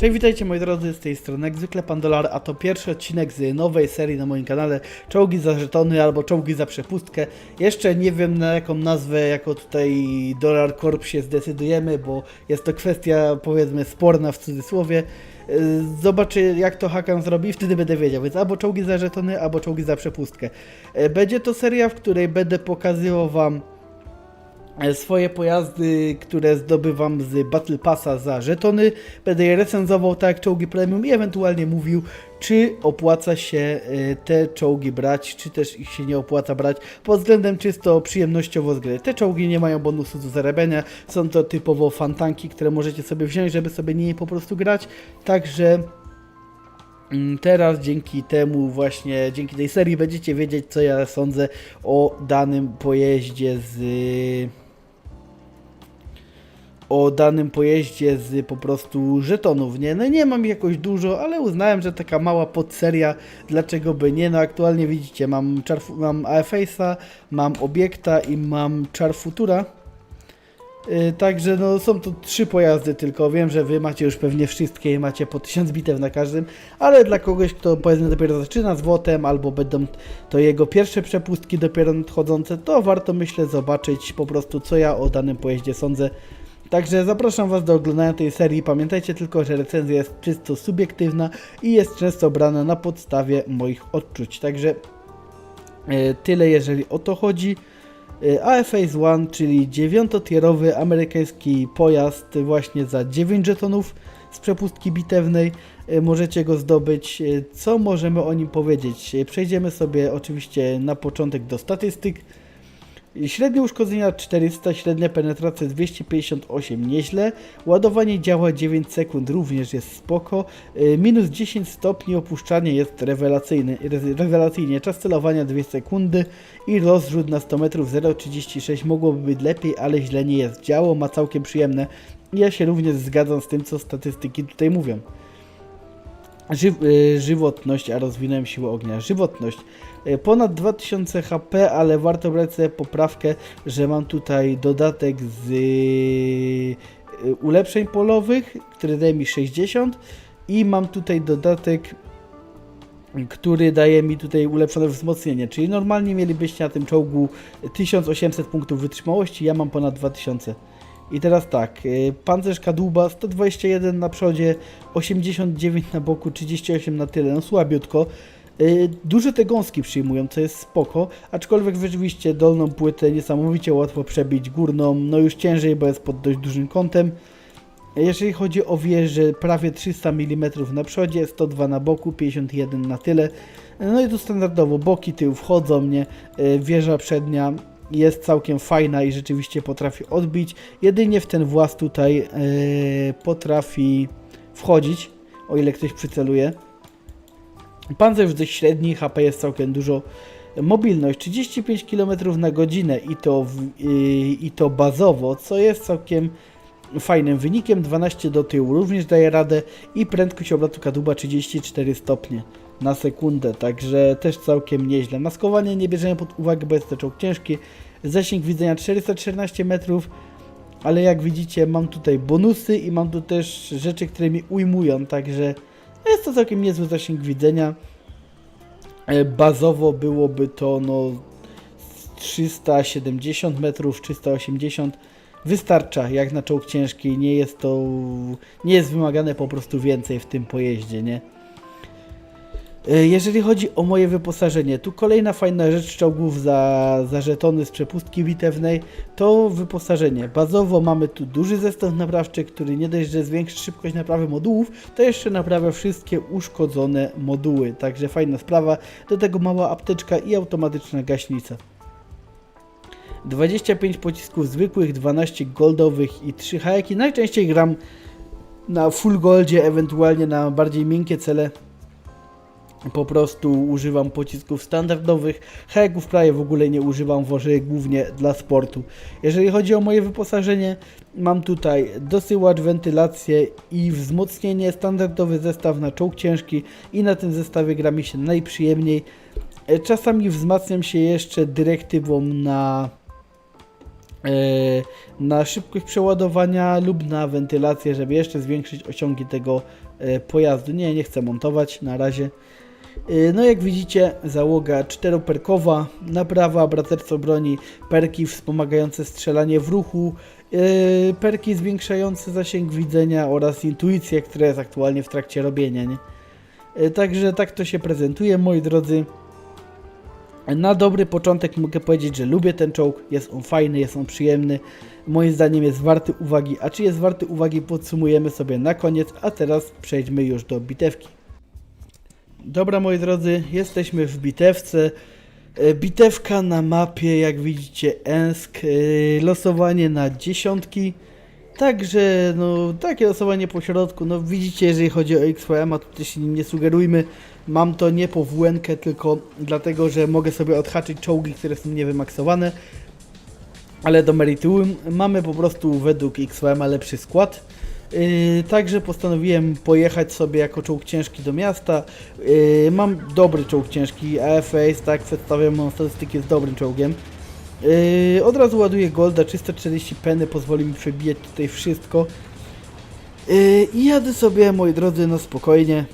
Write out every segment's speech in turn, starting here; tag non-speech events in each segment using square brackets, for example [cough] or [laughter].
Cześć, witajcie moi drodzy, z tej strony jak zwykle Pandolar, a to pierwszy odcinek z nowej serii na moim kanale Czołgi za żetony albo Czołgi za przepustkę. Jeszcze nie wiem na jaką nazwę jako tutaj Dollar Corp się zdecydujemy, bo jest to kwestia powiedzmy sporna w cudzysłowie. Yy, Zobaczę jak to Hakan zrobi wtedy będę wiedział, więc albo Czołgi za żetony, albo Czołgi za przepustkę. Yy, Będzie to seria, w której będę pokazywał wam e, swoje pojazdy, które zdobywam z Battle Passa za żetony. Będę je recenzował tak jak czołgi premium i ewentualnie mówił, czy opłaca się e, te czołgi brać, czy też ich się nie opłaca brać pod względem czysto przyjemnościowo z gry. Te czołgi nie mają bonusu do zarabiania, są to typowo fantanki, które możecie sobie wziąć, żeby sobie nimi po prostu grać. Także Mm, Teraz dzięki temu właśnie, dzięki tej serii będziecie wiedzieć co ja sądzę o danym pojeździe z o danym pojeździe z po prostu żetonów, nie? No nie mam ich jakoś dużo, ale uznałem, że taka mała podseria, dlaczego by nie? No aktualnie widzicie, mam, Char- mam AFAce'a, mam Obiekta i mam Char Futura. Yy, Także no są to trzy pojazdy tylko. Wiem, że wy macie już pewnie wszystkie i macie po 1000 bitew na każdym, ale dla kogoś, kto powiedzmy dopiero zaczyna z WOTem, albo będą to jego pierwsze przepustki dopiero nadchodzące, to warto myślę zobaczyć po prostu co ja o danym pojeździe sądzę. Także zapraszam Was do oglądania tej serii. Pamiętajcie tylko, że recenzja jest czysto subiektywna i jest często brana na podstawie moich odczuć. Także e, tyle jeżeli o to chodzi. E, AFACE One, czyli dziewiątotierowy amerykański pojazd właśnie za 9 żetonów z przepustki bitewnej. E, Możecie go zdobyć. Co możemy o nim powiedzieć? Przejdziemy sobie oczywiście na początek do statystyk. Średnie uszkodzenia 400, średnia penetracja 258, nieźle. Ładowanie działa 9 sekund, również jest spoko. Y, Minus 10 stopni opuszczanie jest rewelacyjny, re- rewelacyjnie. Czas celowania 2 sekundy i rozrzut na 100 metrów 0,36 mogłoby być lepiej, ale źle nie jest. Działo ma całkiem przyjemne. Ja się również zgadzam z tym, co statystyki tutaj mówią. Ży, y, żywotność, a rozwinąłem siłę ognia. Żywotność. Y, Ponad 2000 HP, ale warto brać sobie poprawkę, że mam tutaj dodatek z y, ulepszeń polowych, który daje mi 60 i mam tutaj dodatek który daje mi tutaj ulepszone wzmocnienie, czyli normalnie mielibyście na tym czołgu 1800 punktów wytrzymałości, ja mam ponad 2000. I teraz tak, y, pancerz kadłuba 121 na przodzie, 89 na boku, 38 na tyle, no słabiutko. Y, Duże te gąski przyjmują, co jest spoko, aczkolwiek rzeczywiście dolną płytę niesamowicie łatwo przebić, górną no już ciężej, bo jest pod dość dużym kątem. Jeżeli chodzi o wieżę, prawie 300 mm na przodzie, 102 na boku, 51 na tyle. No i tu standardowo boki, tył wchodzą mnie, y, wieża przednia jest całkiem fajna i rzeczywiście potrafi odbić. Jedynie w ten włas tutaj y, potrafi wchodzić, o ile ktoś przyceluje. Pancerz dość średni, HP jest całkiem dużo. Mobilność 35 km na godzinę i to, w, i, i to bazowo, co jest całkiem fajnym wynikiem. 12 do tyłu również daje radę i prędkość obrotu kadłuba 34 stopnie na sekundę, także też całkiem nieźle. Maskowanie nie bierzemy pod uwagę, bo jest to czołg ciężki. Zasięg widzenia 414 metrów, ale jak widzicie mam tutaj bonusy i mam tu też rzeczy, które mi ujmują, także jest to całkiem niezły zasięg widzenia. E, Bazowo byłoby to no 370 metrów, 380 wystarcza jak na czołg ciężki, nie jest to nie jest wymagane po prostu więcej w tym pojeździe, nie? E, Jeżeli chodzi o moje wyposażenie, tu kolejna fajna rzecz czołgów za, za żetony z przepustki bitewnej to wyposażenie. Bazowo mamy tu duży zestaw naprawczy, który nie dość, że zwiększy szybkość naprawy modułów, to jeszcze naprawia wszystkie uszkodzone moduły. Także fajna sprawa. Do tego mała apteczka i automatyczna gaśnica. 25 pocisków zwykłych, 12 goldowych i 3 hajeki. Najczęściej gram na full goldzie, ewentualnie na bardziej miękkie cele po prostu używam pocisków standardowych. Hajeków prawie w ogóle nie używam, wożę je głównie dla sportu. Jeżeli chodzi o moje wyposażenie, mam tutaj dosyłacz, wentylację i wzmocnienie. Standardowy zestaw na czołg ciężki i na tym zestawie gra mi się najprzyjemniej. E, Czasami wzmacniam się jeszcze dyrektywą na e, na szybkość przeładowania lub na wentylację, żeby jeszcze zwiększyć osiągi tego e, pojazdu. Nie, nie chcę montować na razie. E, No jak widzicie, załoga czteroperkowa, naprawa, braterstwo broni, perki wspomagające strzelanie w ruchu, e, perki zwiększające zasięg widzenia oraz intuicję, która jest aktualnie w trakcie robienia. Nie? E, Także tak to się prezentuje, moi drodzy. Na dobry początek mogę powiedzieć, że lubię ten czołg, jest on fajny, jest on przyjemny, moim zdaniem jest warty uwagi, a czy jest warty uwagi podsumujemy sobie na koniec, a teraz przejdźmy już do bitewki. Dobra moi drodzy, jesteśmy w bitewce. E, Bitewka na mapie, jak widzicie, Ensk, e, losowanie na dziesiątki. Także, no, takie losowanie po środku, no widzicie, jeżeli chodzi o XPM, a tutaj się nim nie sugerujmy, mam to nie po WN, tylko dlatego, że mogę sobie odhaczyć czołgi, które są niewymaksowane, ale do meritum mamy po prostu według XPM lepszy skład. Yy, także postanowiłem pojechać sobie jako czołg ciężki do miasta. Yy, mam dobry czołg ciężki, AFAS, tak, przedstawiam moją statystyki, jest dobrym czołgiem. Yy, od razu ładuję Golda, 340 peny pozwoli mi przebijać tutaj wszystko. Yy, I jadę sobie, moi drodzy, na spokojnie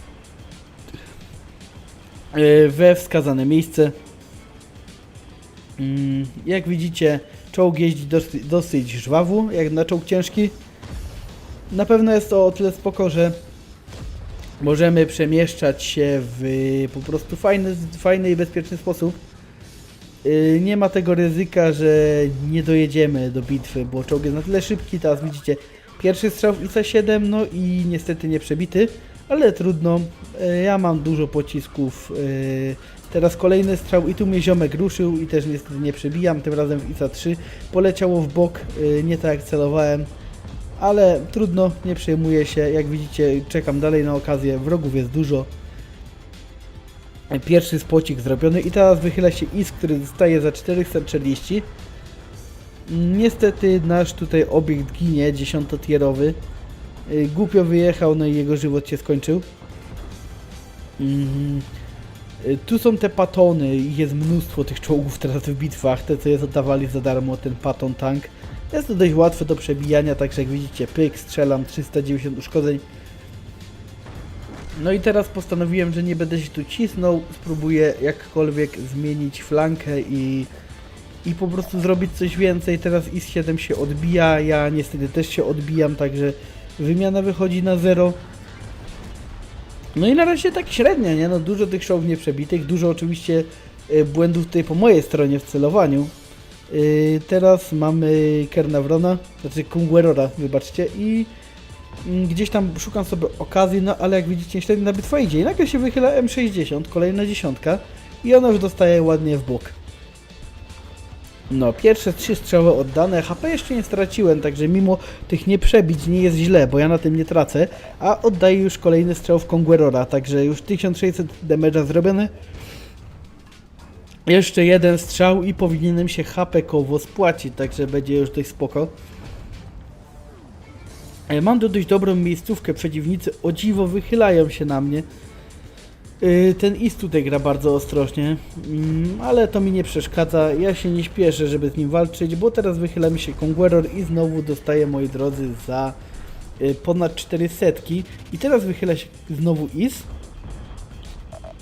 yy, we wskazane miejsce. Mm, jak widzicie, czołg jeździ dosyć, dosyć żwawo, jak na czołg ciężki. Na pewno jest to o tyle spoko, że możemy przemieszczać się w po prostu fajny, fajny i bezpieczny sposób. Yy, Nie ma tego ryzyka, że nie dojedziemy do bitwy, bo czołg jest na tyle szybki. Teraz widzicie pierwszy strzał w IC-7, no i niestety nie przebity, ale trudno. Yy, Ja mam dużo pocisków. Teraz kolejny strzał i tu mnie ziomek ruszył i też niestety nie przebijam. Tym razem w IC-3 poleciało w bok, nie tak jak celowałem. Ale trudno, nie przejmuję się. Jak widzicie, czekam dalej na okazję. Wrogów jest dużo. Pierwszy spocik zrobiony i teraz wychyla się IS, który zostaje za 440. Niestety nasz tutaj obiekt ginie, dziesiątotierowy. Głupio wyjechał, no i jego żywot się skończył. Mhm. Tu są te patony jest mnóstwo tych czołgów teraz w bitwach, te co je oddawali za darmo, ten paton tank. Jest to dość łatwe do przebijania, także jak widzicie, pyk, strzelam, 390 uszkodzeń. No i teraz postanowiłem, że nie będę się tu cisnął, spróbuję jakkolwiek zmienić flankę i, i po prostu zrobić coś więcej. Teraz IS-7 się odbija, ja niestety też się odbijam, także wymiana wychodzi na zero. No i na razie tak średnia, nie? No dużo tych czołgów nieprzebitych, dużo oczywiście e, błędów tutaj po mojej stronie w celowaniu. Yy, teraz mamy Kernawrona, znaczy Kungwerora, wybaczcie, i mm, gdzieś tam szukam sobie okazji, no ale jak widzicie, średnia bitwa idzie i nagle się wychyla M60, kolejna dziesiątka i ona już dostaje ładnie w bok. No, pierwsze trzy strzały oddane, HP jeszcze nie straciłem, także mimo tych nieprzebić nie jest źle, bo ja na tym nie tracę, a oddaję już kolejny strzał w Kongwerora, także już 1600 damage'a zrobione. Jeszcze jeden strzał i powinienem się HP-kowo spłacić, także będzie już dość spoko. E, Mam tu dość dobrą miejscówkę, przeciwnicy o dziwo wychylają się na mnie. Yy, Ten Is tutaj gra bardzo ostrożnie, mm, ale to mi nie przeszkadza. Ja się nie śpieszę, żeby z nim walczyć, bo teraz wychyla mi się Conqueror i znowu dostaję, moi drodzy, za y, ponad 400. I teraz wychyla się znowu Is.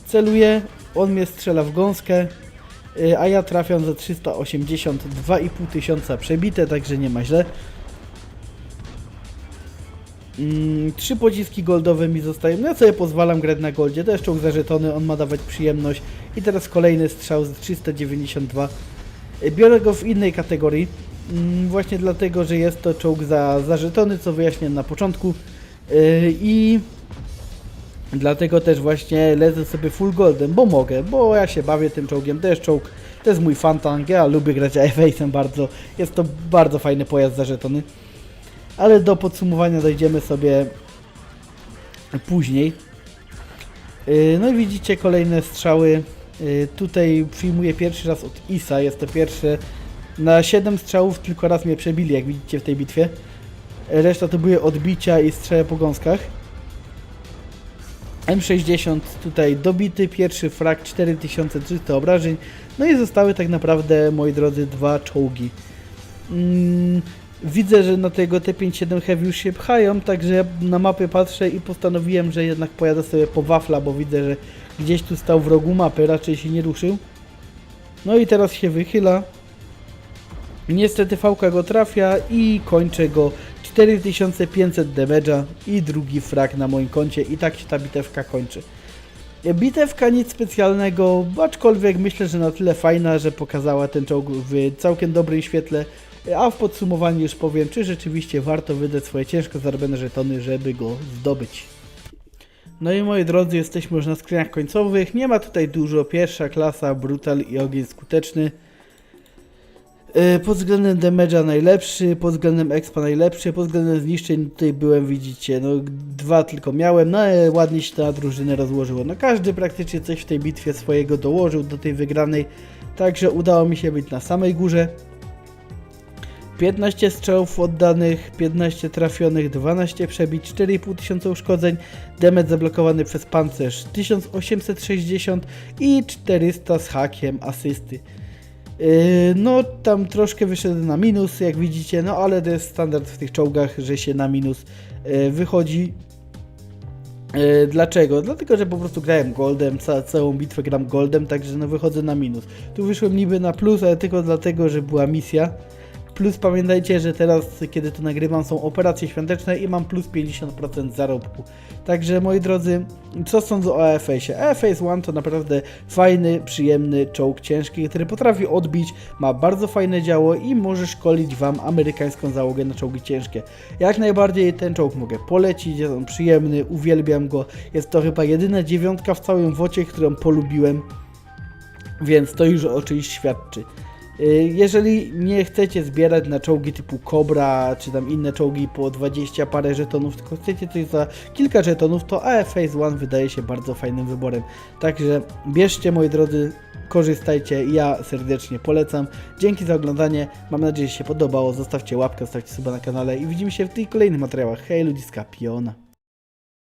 Celuję, on mnie strzela w gąskę, a ja trafiam za 382,5 tysiąca przebite, także nie ma źle. Mm, trzy pociski goldowe mi zostają. No ja sobie pozwalam grać na goldzie. To jest czołg za żetony, on ma dawać przyjemność. I teraz kolejny strzał z 392. Y, Biorę go w innej kategorii. mm, Właśnie dlatego, że jest to czołg za, za żetony, co wyjaśniłem na początku. Y, I dlatego też właśnie lecę sobie full goldem, bo mogę, bo ja się bawię tym czołgiem. To jest czołg, to jest mój fantank. Ja lubię grać [laughs] AFA-em bardzo. Jest to bardzo fajny pojazd za żetony ale do podsumowania dojdziemy sobie później. Yy, No i widzicie kolejne strzały. Yy, Tutaj przyjmuję pierwszy raz od Isa, jest to pierwsze. Na 7 strzałów tylko raz mnie przebili, jak widzicie w tej bitwie. Reszta to były odbicia i strzały po gąskach. M60 tutaj dobity, pierwszy frag 4300 obrażeń. No i zostały tak naprawdę, moi drodzy, dwa czołgi. Mm, widzę, że na tego T57 Heavy już się pchają, także na mapie patrzę i postanowiłem, że jednak pojadę sobie po wafla, bo widzę, że gdzieś tu stał w rogu mapy, raczej się nie ruszył. No i teraz się wychyla. Niestety fałka go trafia i kończę go 4500 damage'a i drugi frag na moim koncie i tak się ta bitewka kończy. Bitewka nic specjalnego, aczkolwiek myślę, że na tyle fajna, że pokazała ten czołg w całkiem dobrym świetle, a w podsumowaniu już powiem, czy rzeczywiście warto wydać swoje ciężko zarobione żetony, żeby go zdobyć. No i moi drodzy, jesteśmy już na skrzyniach końcowych. Nie ma tutaj dużo. Pierwsza klasa, brutal i ogień skuteczny. Yy, Pod względem damage'a najlepszy, pod względem expa najlepszy, pod względem zniszczeń tutaj byłem, widzicie, no dwa tylko miałem, no ale ładnie się ta drużyna rozłożyła. No każdy praktycznie coś w tej bitwie swojego dołożył do tej wygranej, także udało mi się być na samej górze. 15 strzałów oddanych, 15 trafionych, 12 przebić, 4,5 tysiąca uszkodzeń, damage zablokowany przez pancerz 1860 i 400 z hakiem asysty. Yy, No, tam troszkę wyszedł na minus, jak widzicie, no ale to jest standard w tych czołgach, że się na minus yy, wychodzi. Yy, Dlaczego? Dlatego, że po prostu grałem goldem, ca całą bitwę gram goldem, także no wychodzę na minus. Tu wyszłem niby na plus, ale tylko dlatego, że była misja. Plus pamiętajcie, że teraz, kiedy to nagrywam, są operacje świąteczne i mam plus 50% zarobku. Także moi drodzy, co sądzę o AFS-ie? AFS One to naprawdę fajny, przyjemny czołg ciężki, który potrafi odbić, ma bardzo fajne działo i może szkolić Wam amerykańską załogę na czołgi ciężkie. Jak najbardziej ten czołg mogę polecić, jest on przyjemny, uwielbiam go. Jest to chyba jedyna dziewiątka w całym wocie, którą polubiłem, więc to już o czymś świadczy. Y, Jeżeli nie chcecie zbierać na czołgi typu Cobra, czy tam inne czołgi po 20 parę żetonów, tylko chcecie coś za kilka żetonów, to AF Phase One wydaje się bardzo fajnym wyborem. Także bierzcie moi drodzy, korzystajcie, ja serdecznie polecam. Dzięki za oglądanie, mam nadzieję, że się podobało, zostawcie łapkę, zostawcie suba na kanale i widzimy się w tych kolejnych materiałach. Hej ludziska, piona!